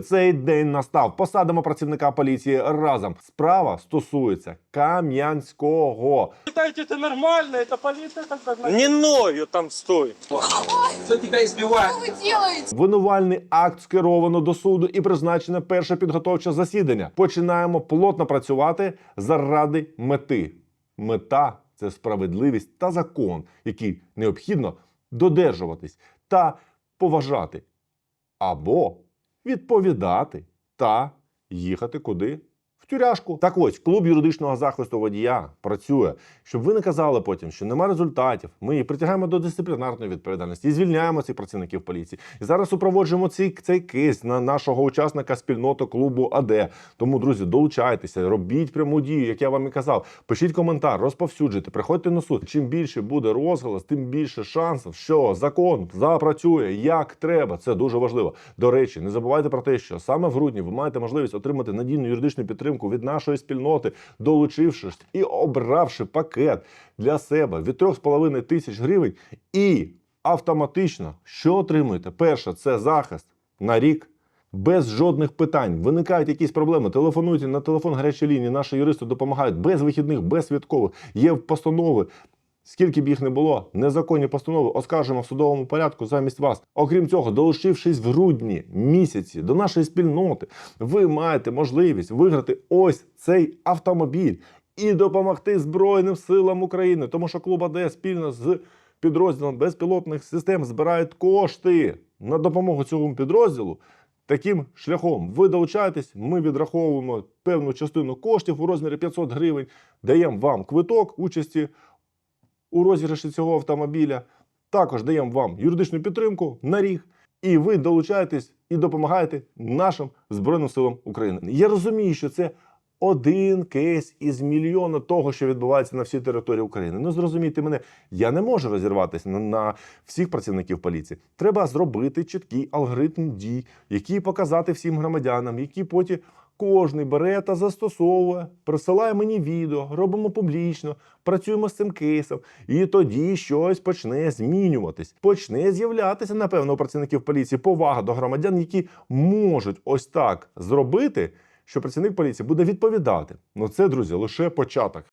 Цей день настав. Посадимо працівника поліції разом. Справа стосується Кам'янського. Считаете, это нормально? Это полиция тогда? Не ною там стой. Кто тебя избивает? Что вы делаете? Винувальний акт скеровано до суду і призначене перше підготовче засідання. Починаємо плотно працювати заради мети. Мета це справедливість та закон, який необхідно додержуватись та поважати, або відповідати та їхати куди. Тюряшку. Так ось клуб юридичного захисту водія працює, щоб ви не казали потім, що нема результатів. Ми їх притягаємо до дисциплінарної відповідальності і звільняємо цих працівників поліції. І зараз супроводжуємо цей, цей кейс на нашого учасника спільноти клубу АД. Тому, друзі, долучайтеся, робіть пряму дію, як я вам і казав. Пишіть коментар, розповсюджуйте, приходьте на суд. Чим більше буде розголос, тим більше шансів, що закон запрацює як треба. Це дуже важливо. До речі, не забувайте про те, що саме в грудні ви маєте можливість отримати надійну юридичну підтримку від нашої спільноти, долучившись і обравши пакет для себе від 3,5 тисяч гривень. І автоматично що отримуєте? Перше, це захист на рік. Без жодних питань виникають якісь проблеми. Телефонуйте на телефон гарячої лінії. Наші юристи допомагають без вихідних, без святкових. Є постанови. Скільки б їх не було, незаконні постанови оскаржимо в судовому порядку замість вас. Окрім цього, долучившись в грудні місяці до нашої спільноти, ви маєте можливість виграти ось цей автомобіль і допомогти Збройним силам України, тому що клуб АД спільно з підрозділом безпілотних систем збирають кошти на допомогу цьому підрозділу. Таким шляхом ви долучаєтесь, ми відраховуємо певну частину коштів у розмірі 500 гривень, даємо вам квиток участі у розіграші цього автомобіля. Також даємо вам юридичну підтримку на ріг, і ви долучаєтесь і допомагаєте нашим Збройним силам України. Я розумію, що це один кейс із мільйона того, що відбувається на всій території України. Ну зрозумійте мене, я не можу розірватися на, на всіх працівників поліції. Треба зробити чіткий алгоритм дій, який показати всім громадянам, які потім кожний бере та застосовує, присилає мені відео, робимо публічно, працюємо з цим кейсом, і тоді щось почне змінюватись. Почне з'являтися, напевно, у працівників поліції повага до громадян, які можуть ось так зробити. Що працівник поліції буде відповідати. Ну це, друзі, лише початок.